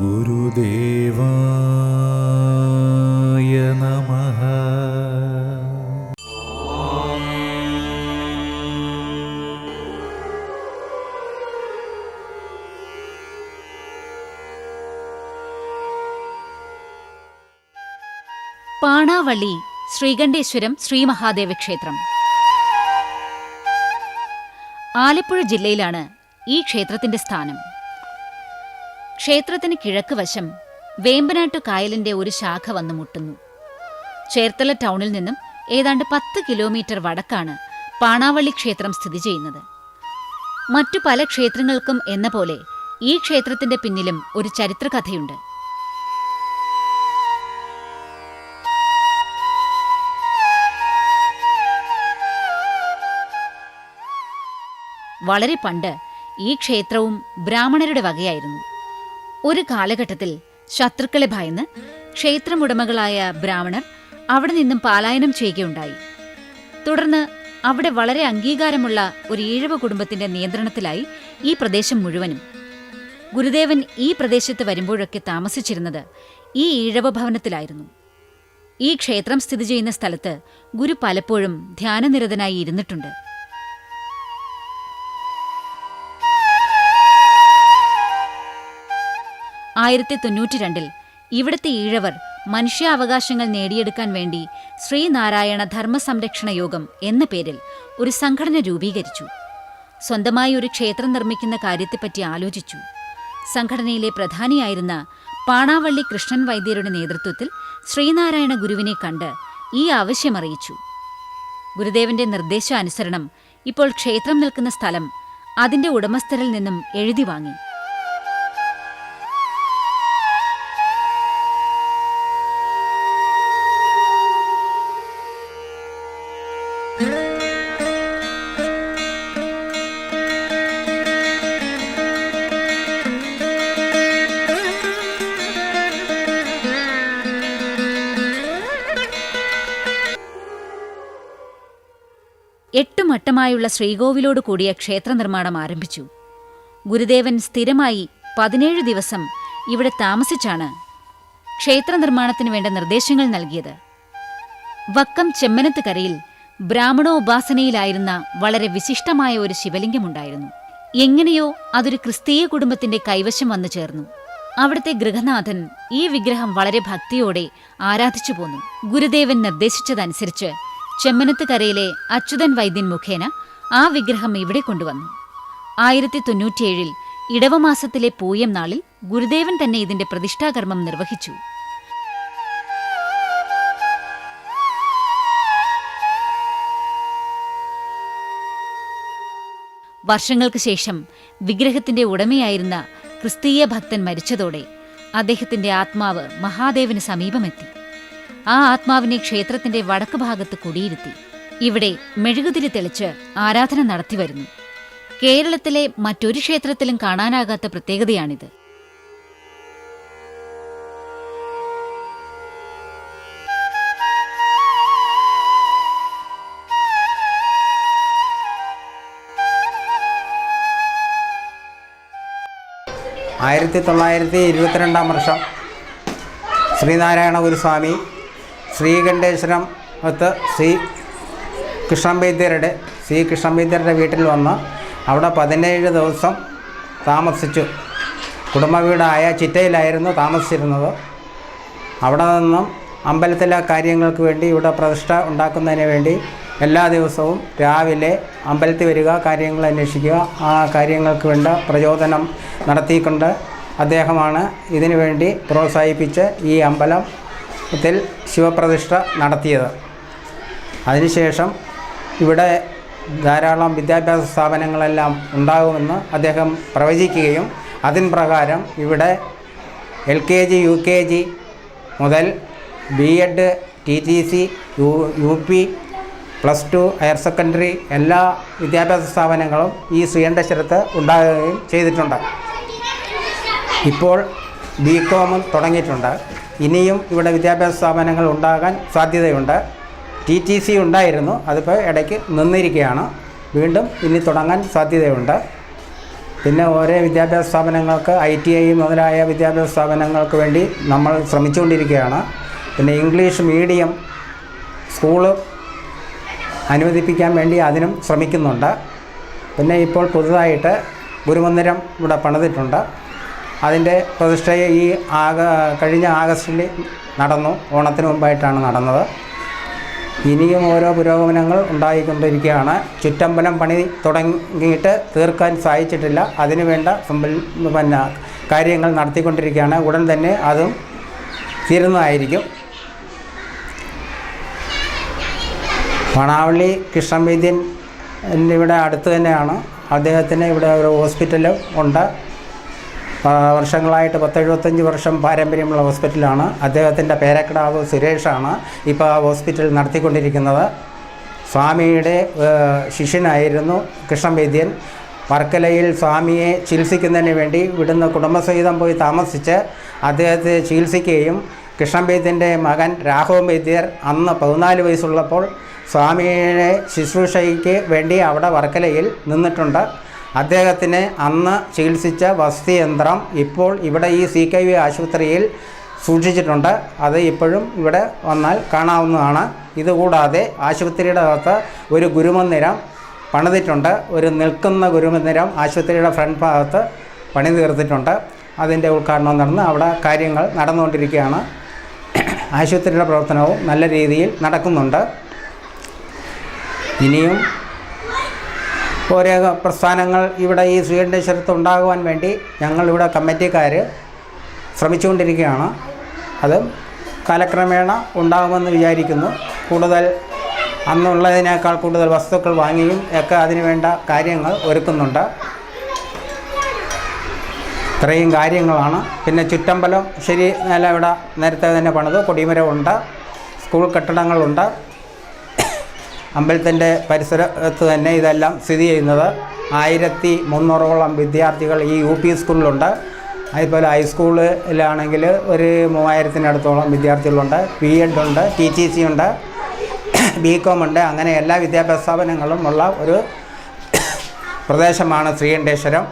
ഗുരുദേവായ നമഃ. പാണാവള്ളി ശ്രീകണ്ഠേശ്വരം ശ്രീ മഹാദേവ ക്ഷേത്രം. ആലപ്പുഴ ജില്ലയിലാണ് ഈ ക്ഷേത്രത്തിന്റെ സ്ഥാനം. ക്ഷേത്രത്തിന് കിഴക്ക് വശം വേമ്പനാട്ടു കായലിന്റെ ഒരു ശാഖ വന്നു മുട്ടുന്നു. ചേർത്തല ടൗണിൽ നിന്നും ഏതാണ്ട് പത്ത് കിലോമീറ്റർ വടക്കാണ് പാണാവള്ളി ക്ഷേത്രം സ്ഥിതി ചെയ്യുന്നത്. മറ്റു പല ക്ഷേത്രങ്ങൾക്കും എന്ന പോലെ ഈ ക്ഷേത്രത്തിന്റെ പിന്നിലും ഒരു ചരിത്രകഥയുണ്ട്. വളരെ പണ്ട് ഈ ക്ഷേത്രവും ബ്രാഹ്മണരുടെ വകയായിരുന്നു. ഒരു കാലഘട്ടത്തിൽ ശത്രുക്കളെ ഭയന്ന് ക്ഷേത്രമുടമകളായ ബ്രാഹ്മണർ അവിടെ നിന്നും പാലായനം ചെയ്യുകയുണ്ടായി. തുടർന്ന് അവിടെ വളരെ അംഗീകാരമുള്ള ഒരു ഈഴവ കുടുംബത്തിന്റെ നിയന്ത്രണത്തിലായി ഈ പ്രദേശം മുഴുവനും. ഗുരുദേവൻ ഈ പ്രദേശത്ത് വരുമ്പോഴൊക്കെ താമസിച്ചിരുന്നത് ഈ ഈഴവ ഭവനത്തിലായിരുന്നു. ഈ ക്ഷേത്രം സ്ഥിതി ചെയ്യുന്ന സ്ഥലത്ത് ഗുരു പലപ്പോഴും ധ്യാനനിരതനായി ഇരുന്നിട്ടുണ്ട്. ആയിരത്തി തൊണ്ണൂറ്റി രണ്ടിൽ ഇവിടുത്തെ ഈഴവർ മനുഷ്യാവകാശങ്ങൾ നേടിയെടുക്കാൻ വേണ്ടി ശ്രീനാരായണ ധർമ്മ സംരക്ഷണ യോഗം എന്ന പേരിൽ ഒരു സംഘടന രൂപീകരിച്ചു. സ്വന്തമായി ഒരു ക്ഷേത്രം നിർമ്മിക്കുന്ന കാര്യത്തെപ്പറ്റി ആലോചിച്ചു. സംഘടനയിലെ പ്രധാനിയായിരുന്ന പാണാവള്ളി കൃഷ്ണൻ വൈദ്യരുടെ നേതൃത്വത്തിൽ ശ്രീനാരായണ ഗുരുവിനെ കണ്ട് ഈ ആവശ്യമറിയിച്ചു. ഗുരുദേവന്റെ നിർദ്ദേശാനുസരണം ഇപ്പോൾ ക്ഷേത്രം നിൽക്കുന്ന സ്ഥലം അതിന്റെ ഉടമസ്ഥരിൽ നിന്നും എഴുതി വാങ്ങി. മട്ടമായുള്ള ശ്രീകോവിലോട് കൂടിയ ക്ഷേത്ര നിർമ്മാണം ആരംഭിച്ചു. ഗുരുദേവൻ സ്ഥിരമായി പതിനേഴ് ദിവസം ഇവിടെ താമസിച്ചാണ് ക്ഷേത്ര നിർമ്മാണത്തിന് വേണ്ട നിർദ്ദേശങ്ങൾ നൽകിയത്. വക്കം ചെമ്മനത്ത് കരയിൽ ബ്രാഹ്മണോപാസനയിലായിരുന്ന വളരെ വിശിഷ്ടമായ ഒരു ശിവലിംഗമുണ്ടായിരുന്നു. എങ്ങനെയോ അതൊരു ക്രിസ്തീയ കുടുംബത്തിന്റെ കൈവശം വന്നു ചേർന്നു. അവിടുത്തെ ഗൃഹനാഥൻ ഈ വിഗ്രഹം വളരെ ഭക്തിയോടെ ആരാധിച്ചു പോന്നു ഗുരുദേവൻ നിർദ്ദേശിച്ചതനുസരിച്ച് ചെമ്മനത്ത് കരയിലെ അച്യുതൻ വൈദ്യൻ മുഖേന ആ വിഗ്രഹം ഇവിടെ കൊണ്ടുവന്നു. ആയിരത്തി തൊണ്ണൂറ്റിയേഴിൽ ഇടവമാസത്തിലെ പൂയം നാളിൽ ഗുരുദേവൻ തന്നെ ഇതിന്റെ പ്രതിഷ്ഠാകർമ്മം നിർവഹിച്ചു. വർഷങ്ങൾക്ക് ശേഷം വിഗ്രഹത്തിന്റെ ഉടമയായിരുന്ന ക്രിസ്തീയ ഭക്തൻ മരിച്ചതോടെ അദ്ദേഹത്തിന്റെ ആത്മാവ് മഹാദേവന് സമീപമെത്തി. ആ ആത്മാവിനെ ക്ഷേത്രത്തിന്റെ വടക്ക് ഭാഗത്ത് കുടിയിരുത്തി. ഇവിടെ മെഴുകുതിരി തെളിച്ച് ആരാധന നടത്തിവരുന്നു കേരളത്തിലെ മറ്റൊരു ക്ഷേത്രത്തിലും കാണാനാകാത്ത പ്രത്യേകതയാണിത്. ആയിരത്തി തൊള്ളായിരത്തി ഇരുപത്തിരണ്ടാം വർഷം ശ്രീനാരായണ ഗുരുസ്വാമി ശ്രീകണ്ഠേശ്വരം അകത്ത് ശ്രീ കൃഷ്ണൻ വൈദ്യരുടെ ശ്രീ കൃഷ്ണൻ വൈദ്യരുടെ വീട്ടിൽ വന്ന് അവിടെ പതിനേഴ് ദിവസം താമസിച്ചു. കുടുംബ വീടായ ചിറ്റയിലായിരുന്നു താമസിച്ചിരുന്നത്. അവിടെ നിന്നും അമ്പലത്തിലെ കാര്യങ്ങൾക്ക് വേണ്ടി ഇവിടെ പ്രതിഷ്ഠ ഉണ്ടാക്കുന്നതിന് വേണ്ടി എല്ലാ ദിവസവും രാവിലെ അമ്പലത്തിൽ വരിക കാര്യങ്ങൾ അന്വേഷിക്കുക ആ കാര്യങ്ങൾക്ക് വേണ്ട പ്രചോദനം നടത്തിക്കൊണ്ട് അദ്ദേഹമാണ് ഇതിനുവേണ്ടി പ്രോത്സാഹിപ്പിച്ച് ഈ അമ്പലത്തിൽ ശിവപ്രതിഷ്ഠ നടത്തിയത്. അതിനുശേഷം ഇവിടെ ധാരാളം വിദ്യാഭ്യാസ സ്ഥാപനങ്ങളെല്ലാം ഉണ്ടാകുമെന്ന് അദ്ദേഹം പ്രവചിക്കുകയും അതിൻ പ്രകാരം ഇവിടെ L K G U K G മുതൽ B Ed T T C U U P plus two higher secondary എല്ലാ വിദ്യാഭ്യാസ സ്ഥാപനങ്ങളും ഈ ശ്രീകണ്ഠശ്വരത്ത് ഉണ്ടാകുകയും ചെയ്തിട്ടുണ്ട്. ഇപ്പോൾ ബി കോമും തുടങ്ങിയിട്ടുണ്ട്. ഇനിയും ഇവിടെ വിദ്യാഭ്യാസ സ്ഥാപനങ്ങൾ ഉണ്ടാകാൻ സാധ്യതയുണ്ട്. ടി ടി സി ഉണ്ടായിരുന്നു. അതിപ്പോൾ ഇടയ്ക്ക് നിന്നിരിക്കുകയാണ്. വീണ്ടും ഇനി തുടങ്ങാൻ സാധ്യതയുണ്ട്. പിന്നെ ഓരോ വിദ്യാഭ്യാസ സ്ഥാപനങ്ങൾക്ക് ഐ ടി ഐ മുതലായ വിദ്യാഭ്യാസ സ്ഥാപനങ്ങൾക്ക് വേണ്ടി നമ്മൾ ശ്രമിച്ചുകൊണ്ടിരിക്കുകയാണ്. പിന്നെ ഇംഗ്ലീഷ് മീഡിയം സ്കൂൾ അനുവദിപ്പിക്കാൻ വേണ്ടി അതിനും ശ്രമിക്കുന്നുണ്ട്. പിന്നെ ഇപ്പോൾ പുതുതായിട്ട് ഗുരുമന്ദിരം ഇവിടെ പണിതിട്ടുണ്ട്. അതിന്റെ പ്രതിഷ്ഠ ഈ ആഗ കഴിഞ്ഞ ആഗസ്റ്റിൽ നടന്നു. ഓണത്തിന് മുമ്പായിട്ടാണ് നടന്നത്. ഇനിയും ഓരോ പുരോഗമനങ്ങൾ ഉണ്ടായിക്കൊണ്ടിരിക്കുകയാണ്. ചുറ്റമ്പലം പണി തുടങ്ങിയിട്ട് തീർക്കാൻ സാധിച്ചിട്ടില്ല. അതിനുവേണ്ട സമ്പൽ പിന്നെ കാര്യങ്ങൾ നടത്തിക്കൊണ്ടിരിക്കുകയാണ്. ഉടൻ തന്നെ അതും തീരുന്നതായിരിക്കും. പണാവള്ളി കൃഷ്ണവൈദ്യൻ ഇവിടെ അടുത്ത് തന്നെയാണ്. അദ്ദേഹത്തിന് ഇവിടെ ഒരു ഹോസ്പിറ്റലും ഉണ്ട്. വർഷങ്ങളായിട്ട് പത്തെഴുപത്തഞ്ച് വർഷം പാരമ്പര്യമുള്ള ഹോസ്പിറ്റലാണ്. അദ്ദേഹത്തിന്റെ പേരക്കിടാവ് സുരേഷാണ് ഇപ്പോൾ ആ ഹോസ്പിറ്റൽ നടത്തിക്കൊണ്ടിരിക്കുന്നത്. സ്വാമിയുടെ ശിഷ്യനായിരുന്നു കൃഷ്ണൻ വൈദ്യൻ വർക്കലയിൽ സ്വാമിയെ ചികിത്സിക്കുന്നതിന് വേണ്ടി ഇവിടുന്ന് കുടുംബസഹിതം പോയി താമസിച്ച് അദ്ദേഹത്തെ ചികിത്സിക്കുകയും കൃഷ്ണൻ വൈദ്യന്റെ മകൻ രാഘവൻ വൈദ്യർ അന്ന് പതിനാല് വയസ്സുള്ളപ്പോൾ സ്വാമിയുടെ ശുശ്രൂഷയ്ക്ക് വേണ്ടി അവിടെ വർക്കലയിൽ നിന്നിട്ടുണ്ട്. അദ്ദേഹത്തിന് അന്ന് ചികിത്സിച്ച വസ്തുയന്ത്രം ഇപ്പോൾ ഇവിടെ ഈ സി കെ വി ആശുപത്രിയിൽ സൂക്ഷിച്ചിട്ടുണ്ട്. അത് ഇപ്പോഴും ഇവിടെ വന്നാൽ കാണാവുന്നതാണ്. ഇതുകൂടാതെ ആശുപത്രിയുടെ അകത്ത് ഒരു ഗുരുമന്ദിരം പണിതിട്ടുണ്ട്. ഒരു നിൽക്കുന്ന ഗുരുമന്ദിരം ആശുപത്രിയുടെ ഫ്രണ്ട് ഭാഗത്ത് പണി തീർത്തിട്ടുണ്ട്. അതിന്റെ ഉദ്ഘാടനം നടന്ന് അവിടെ കാര്യങ്ങൾ നടന്നുകൊണ്ടിരിക്കുകയാണ്. ആശുപത്രിയുടെ പ്രവർത്തനവും നല്ല രീതിയിൽ നടക്കുന്നുണ്ട്. ഇനിയും ഓരോ പ്രസ്ഥാനങ്ങൾ ഇവിടെ ഈ ശ്രീകണ്ഠേശ്വരത്ത് ഉണ്ടാകുവാൻ വേണ്ടി ഞങ്ങളിവിടെ കമ്മിറ്റിക്കാർ ശ്രമിച്ചുകൊണ്ടിരിക്കുകയാണ്. അത് കാലക്രമേണ ഉണ്ടാകുമെന്ന് വിചാരിക്കുന്നു. കൂടുതൽ അന്നുള്ളതിനേക്കാൾ കൂടുതൽ വസ്തുക്കൾ വാങ്ങിയും ഒക്കെ അതിനുവേണ്ട കാര്യങ്ങൾ ഒരുക്കുന്നുണ്ട്. ഇത്രയും കാര്യങ്ങളാണ്. പിന്നെ ചുറ്റമ്പലം ശരി നല്ല ഇവിടെ നേരത്തെ തന്നെ പണിത്. കൊടിമരമുണ്ട് സ്കൂൾ കെട്ടിടങ്ങളുണ്ട്. അമ്പലത്തിന്റെ പരിസരത്ത് തന്നെ ഇതെല്ലാം സ്ഥിതി ചെയ്യുന്നത്. ആയിരത്തി മുന്നൂറോളം വിദ്യാർത്ഥികൾ ഈ യു പി സ്കൂളിലുണ്ട്. അതുപോലെ ഹൈസ്കൂളിലാണെങ്കിൽ ഒരു മൂവായിരത്തിനടുത്തോളം വിദ്യാർത്ഥികളുണ്ട്. ബി എഡ് ഉണ്ട് ടി ടി സി ഉണ്ട് ബി കോം ഉണ്ട്. അങ്ങനെ എല്ലാ വിദ്യാഭ്യാസ സ്ഥാപനങ്ങളും ഉള്ള ഒരു പ്രദേശമാണ് ശ്രീകണ്ഠേശ്വരം.